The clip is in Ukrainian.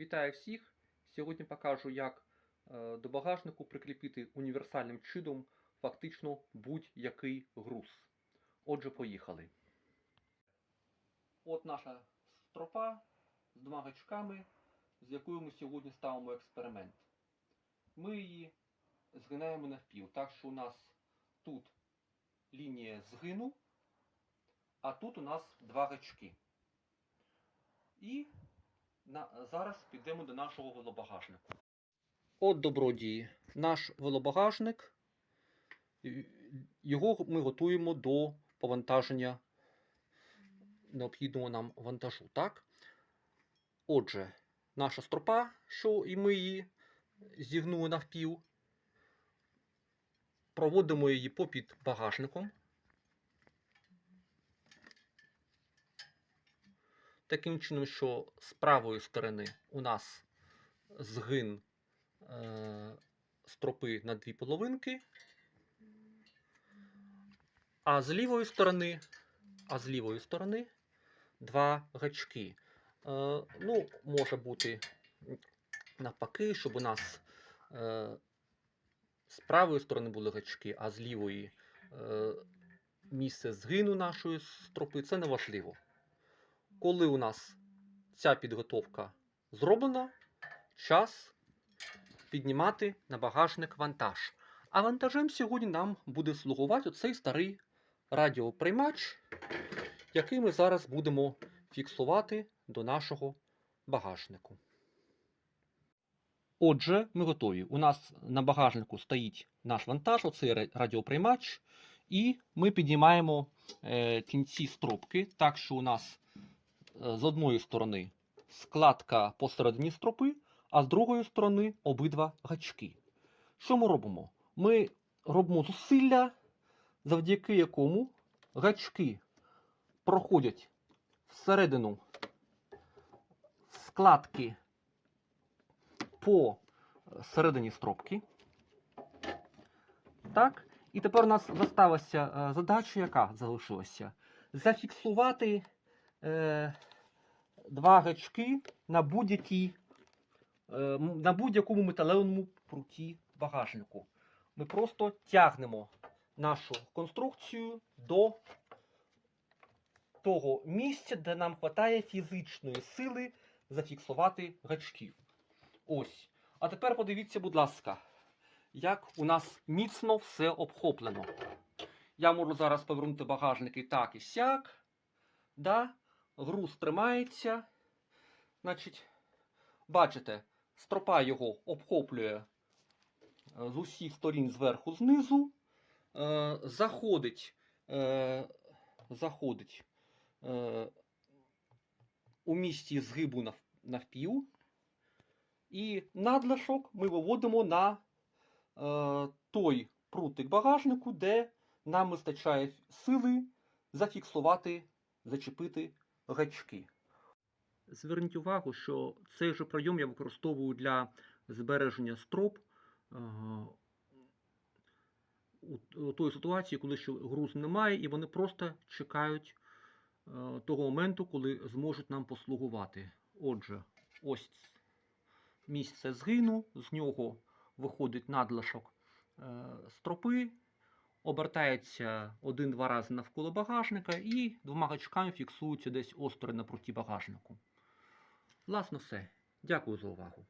Вітаю всіх! Сьогодні покажу, як е, до багажнику прикріпити універсальним чином фактично будь-який груз. Отже, поїхали. От наша стропа з двома гачками, з якою ми сьогодні ставимо експеримент. Ми її згинаємо навпіл, так що у нас тут лінія згину, а тут у нас два гачки. І на, зараз підемо до нашого велобагажнику. От добродії, наш велобагажник. Його ми готуємо до повантаження необхідного нам вантажу. Так? Отже, наша стропа, що і ми її зігнули навпіл. Проводимо її попід багажником. Таким чином, що з правої сторони у нас згин е, стропи на дві половинки, а з лівої сторони, а з лівої сторони два гачки. Е, ну, може бути навпаки, щоб у нас е, з правої сторони були гачки, а з лівої е, місце згину нашої стропи це не важливо коли у нас ця підготовка зроблена, час піднімати на багажник вантаж. А вантажем сьогодні нам буде слугувати оцей старий радіоприймач, який ми зараз будемо фіксувати до нашого багажнику. Отже, ми готові. У нас на багажнику стоїть наш вантаж, оцей радіоприймач, і ми піднімаємо е, кінці стропки, так що у нас з одної сторони складка посередині стропи, а з другої сторони обидва гачки. Що ми робимо? Ми робимо зусилля, завдяки якому гачки проходять всередину складки по е, середині стропки. Так. І тепер у нас залишилася е, задача, яка залишилася? Зафіксувати е, два гачки на будь-якій е, на будь-якому металевому пруті багажнику. Ми просто тягнемо нашу конструкцію до того місця, де нам вистачає фізичної сили зафіксувати гачків. Ось. А тепер подивіться, будь ласка, як у нас міцно все обхоплено. Я можу зараз повернути багажник і так, і сяк. Да? Груз тримається. Значить, бачите, стропа його обхоплює е, з усіх сторін зверху знизу. Е, заходить, е, заходить у місці згибу нав, навпіл. І надлишок ми виводимо на той прутик багажнику, де нам вистачає сили зафіксувати, зачепити гачки. Зверніть увагу, що цей же прийом я використовую для збереження строп е, у, той ситуації, коли ще груз немає, і вони просто чекають е, того моменту, коли зможуть нам послугувати. Отже, ось місце згину, з нього виходить надлишок е, стропи, обертається один-два рази навколо багажника і двома гачками фіксується десь осторонь на пруті багажнику. Власне, все. Дякую за увагу.